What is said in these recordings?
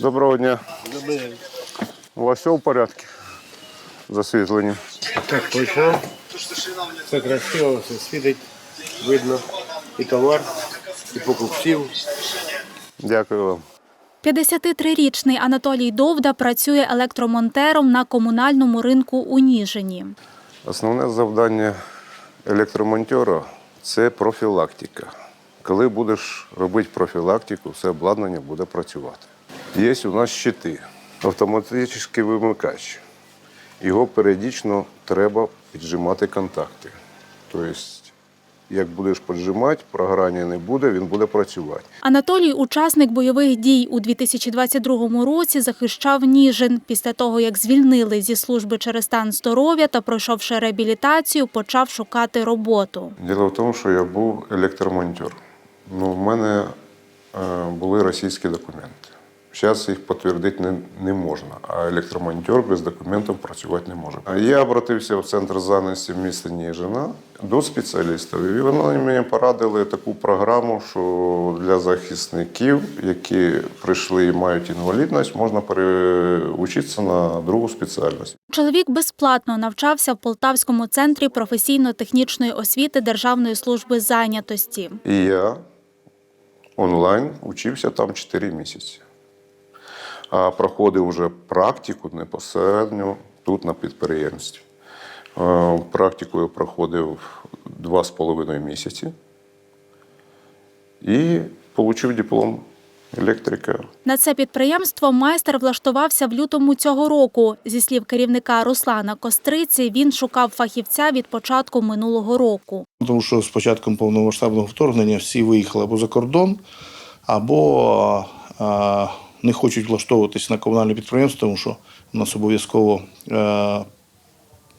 Доброго дня. У вас все в порядку? з освітленням? Так точно. Все красиво, все світить, видно і товар, і покупців. Дякую вам. 53-річний Анатолій Довда працює електромонтером на комунальному ринку у Ніжині. Основне завдання електромонтера це профілактика. Коли будеш робити профілактику, все обладнання буде працювати. Є у нас щити, автоматичний вимикач. Його періодично треба піджимати контакти. Тобто, як будеш піджимати, програння не буде, він буде працювати. Анатолій, учасник бойових дій у 2022 році, захищав Ніжин. Після того, як звільнили зі служби через стан здоров'я та пройшовши реабілітацію, почав шукати роботу. Діло в тому, що я був електромонтер. Ну, в мене е, були російські документи. Зараз їх підтвердити не, не можна, а електромонтер без документів працювати не може. Я обратився в центр зайнятості в місті Ніжина до спеціалістів. І вони мені порадили таку програму, що для захисників, які прийшли і мають інвалідність, можна переучитися на другу спеціальність. Чоловік безплатно навчався в Полтавському центрі професійно-технічної освіти Державної служби зайнятості. І я онлайн учився там 4 місяці. А проходив вже практику непосередньо тут на підприємстві. Е, Практику я проходив 2,5 місяці і отримав диплом електрика. На це підприємство майстер влаштувався в лютому цього року. Зі слів керівника Руслана Костриці, він шукав фахівця від початку минулого року. Тому що з початком повномасштабного вторгнення всі виїхали або за кордон, або а, не хочуть влаштовуватись на комунальне підприємство, тому що у нас обов'язково е,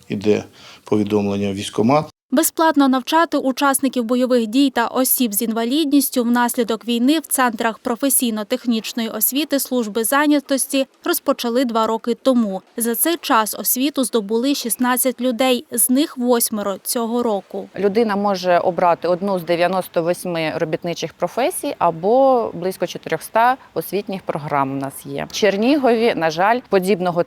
іде повідомлення в військкомат. Безплатно навчати учасників бойових дій та осіб з інвалідністю внаслідок війни в центрах професійно-технічної освіти служби зайнятості розпочали два роки тому. За цей час освіту здобули 16 людей, з них восьмеро цього року. Людина може обрати одну з 98 робітничих професій або близько 400 освітніх програм. У нас є в Чернігові. На жаль, подібного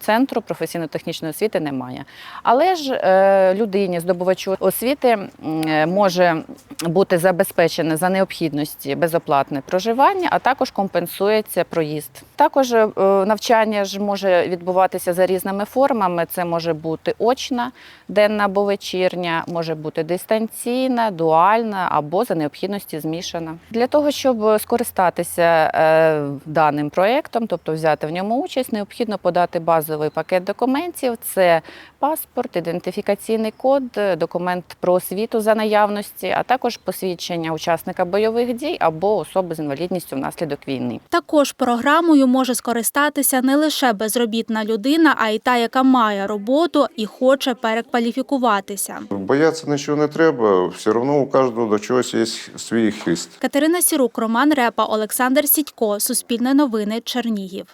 центру професійно-технічної освіти немає. Але ж е, людині здобувачу освіти е, може бути забезпечене за необхідності безоплатне проживання, а також компенсується проїзд. Також е, навчання ж може відбуватися за різними формами. Це може бути очна, денна або вечірня, може бути дистанційна, дуальна або за необхідності змішана. Для того, щоб скористатися е, даним проєктом, тобто взяти в ньому участь, необхідно подати базовий пакет документів: це паспорт, ідентифікаційний код, документ про освіту за наявності, а також посвідчення учасника бойових дій або особи з інвалідністю внаслідок війни. Також програмою може скористатися не лише безробітна людина, а й та, яка має роботу і хоче перекваліфікуватися. Боятися нічого не треба, все одно у кожного до чогось є свій хист. Катерина Сірук, Роман Репа, Олександр Сідько. Суспільне новини. Чернігів.